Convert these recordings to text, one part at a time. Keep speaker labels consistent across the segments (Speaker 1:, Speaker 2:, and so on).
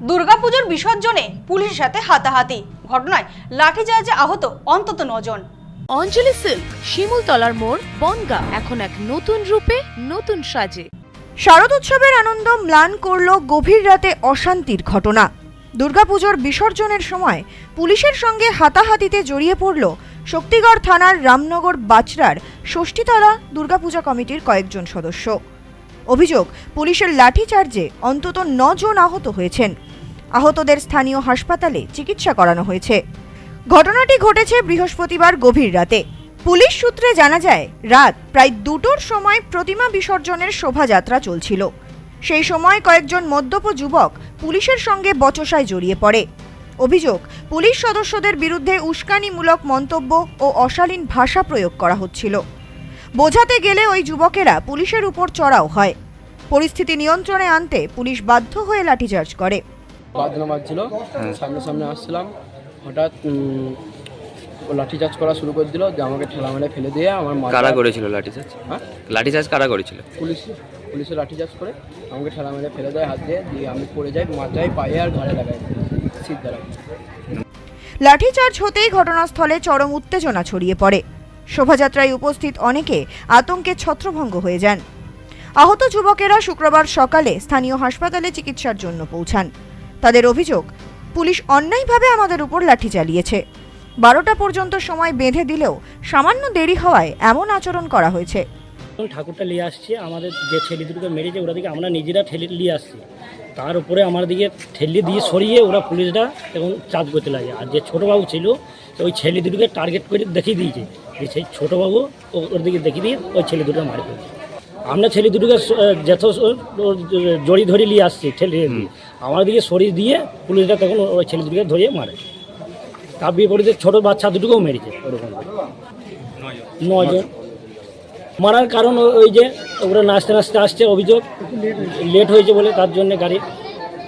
Speaker 1: দুর্গাপুজোর বিসর্জনে পুলিশের সাথে হাতাহাতি। ঘটনায় লাঠি লাঠিচার্জে আহত অন্তত নজন।
Speaker 2: অঞ্জলি সিল্ক শিমুলতলার মোড় বনগা এখন এক নতুন রূপে নতুন সাজে।
Speaker 3: শারদ উৎসবের আনন্দ ম্লান করল গভীর রাতে অশান্তির ঘটনা। দুর্গাপুজোর বিসর্জনের সময় পুলিশের সঙ্গে হাতাহাতিতে জড়িয়ে পড়ল শক্তিগড় থানার রামনগর বাচরার ষষ্ঠীতলা দুর্গাপূজা কমিটির কয়েকজন সদস্য। অভিযোগ, পুলিশের লাঠিচার্জে অন্তত জন আহত হয়েছেন। আহতদের স্থানীয় হাসপাতালে চিকিৎসা করানো হয়েছে। ঘটনাটি ঘটেছে বৃহস্পতিবার গভীর রাতে। পুলিশ সূত্রে জানা যায়, রাত প্রায় দুটোর সময় প্রতিমা বিসর্জনের শোভাযাত্রা চলছিল। সেই সময় কয়েকজন মদ্যপ যুবক পুলিশের সঙ্গে বচসায় জড়িয়ে পড়ে। অভিযোগ, পুলিশ সদস্যদের বিরুদ্ধে উস্কানিমূলক মন্তব্য ও অশালীন ভাষা প্রয়োগ করা হচ্ছিল। বোঝাতে গেলে ওই যুবকেরা পুলিশের উপর চড়াও হয়। পরিস্থিতি নিয়ন্ত্রণে আনতে পুলিশ বাধ্য হয়ে লাঠিচার্জ করে।
Speaker 4: বাজনা বাজছিল সামনে সামনে আসছিলাম। হঠাৎ লাঠিচার্জ করা শুরু করে দিল যে আমাকে ঠেলা মেলে ফেলে দিয়ে আমার মাথা
Speaker 5: কারা করেছিল লাঠিচার্জ?
Speaker 4: হ্যাঁ?
Speaker 5: লাঠিচার্জ কারা করেছিল?
Speaker 4: পুলিশ পুলিশের লাঠিচার্জ করে আমাকে ঠেলা মেলে ফেলে দেয় হাত দিয়ে দিয়ে আমি পড়ে যাই মাথায় পায়ে আর ঘাড়ে লাগাই। সিট দ্বারা।
Speaker 3: লাঠিচার্জ হতেই ঘটনাস্থলে চরম উত্তেজনা ছড়িয়ে পড়ে। শোভাযাত্রায় উপস্থিত অনেকে আতঙ্কে ছত্রভঙ্গ হয়ে যান। আহত যুবকেরা শুক্রবার সকালে স্থানীয় হাসপাতালে চিকিৎসার জন্য পৌঁছান। তাদের অভিযোগ, পুলিশ অন্যায়ভাবে আমাদের উপর লাঠি চালিয়েছে। বারোটা পর্যন্ত সময় বেঁধে দিলেও সামান্য দেরি হওয়ায় এমন আচরণ করা হয়েছে।
Speaker 6: ঠাকুরটা নিয়ে আসছে আমাদের যে ছেলে দুটোকে মেরেছে ওরা দিকে আমরা নিজেরা ঠেলে নিয়ে আসছি। তার উপরে আমার দিকে ঠেলে দিয়ে সরিয়ে ওরা পুলিশরা এবং চার্জ করতে লাগে। আর যে ছোটোবাবু ছিল ওই ছেলে দুটোকে টার্গেট করে দেখিয়ে দিয়েছে। যে সেই ছোটোবাবু ও- ওর দিকে দেখিয়ে দিয়ে ওই ছেলে দুটো মারে ফেলছে আমরা ছেলে দুটোকে যথ জড়ি ধরে নিয়ে আসছি ঠেলে। আমার দিকে সরিয়ে দিয়ে পুলিশরা তখন ওই ছেলে দুটোকে ধরিয়ে মারে। তার বিপরীতে ছোটো বাচ্চা দুটোকেও মেরেছে। ওরকম নজন মারার কারণ ওই যে ওরা নাচতে নাচতে আসছে অভিযোগ লেট হয়েছে বলে তার জন্য গাড়ি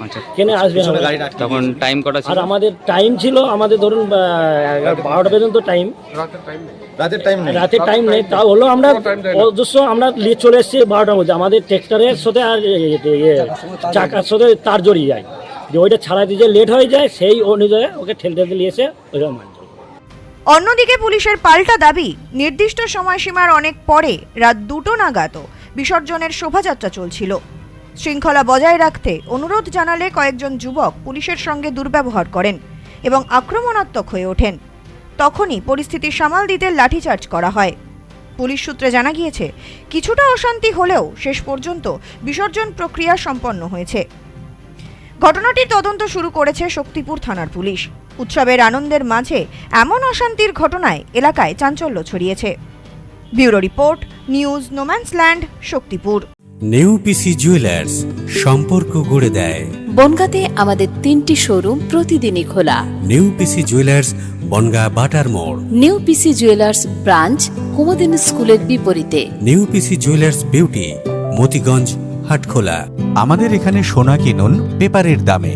Speaker 5: আচ্ছা।
Speaker 6: কেনে আসবে না
Speaker 5: তখন টাইম কটা ছিল?
Speaker 6: আর আমাদের টাইম ছিল আমাদের ধরুন বারোটা পর্যন্ত টাইম
Speaker 7: রাতের টাইম নেই।
Speaker 6: রাতে টাইম নেই। তা হলো আমরা অজস্র আমরা নিয়ে চলে এসেছি বারোটার মধ্যে। আমাদের ট্রেক্টরের সাথে আর চাকার সাথে তার জড়িয়ে যায়। যে ওইটা ছাড়াইতে যে লেট হয়ে যায় সেই অনুযায়ী ওকে ঠেলতে নিয়ে এসে
Speaker 3: অন্যদিকে পুলিশের পাল্টা দাবি, নির্দিষ্ট সময়সীমার অনেক পরে রাত দুটো নাগাদ বিসর্জনের শোভাযাত্রা চলছিল। শৃঙ্খলা বজায় রাখতে অনুরোধ জানালে কয়েকজন যুবক পুলিশের সঙ্গে দুর্ব্যবহার করেন এবং আক্রমণাত্মক হয়ে ওঠেন। তখনই পরিস্থিতি সামাল দিতে লাঠিচার্জ করা হয়। পুলিশ সূত্রে জানা গিয়েছে, কিছুটা অশান্তি হলেও শেষ পর্যন্ত বিসর্জন প্রক্রিয়া সম্পন্ন হয়েছে। ঘটনাটির তদন্ত শুরু করেছে শক্তিপুর থানার পুলিশ। উৎসবের আনন্দের মাঝে এমন অশান্তির ঘটনায় এলাকায় চাঞ্চল্য ছড়িয়েছে। Bureau report news no man's land Shaktipur.
Speaker 8: New PC jewellers সম্পর্ক গড়ে দেয়।
Speaker 2: বনগাঁতে আমাদের তিনটি শোরুম প্রতিদিনই খোলা।
Speaker 8: নেউপিসি জুয়েলার্স বনগা বাটার মোড়।
Speaker 2: নিউ পিসি জুয়েলার্স ব্রাঞ্চ কুমদিন স্কুলের বিপরীতে।
Speaker 8: New PC jewellers beauty Motiganj Hatkhola.
Speaker 7: আমাদের এখানে সোনা কিনুন পেপারের দামে।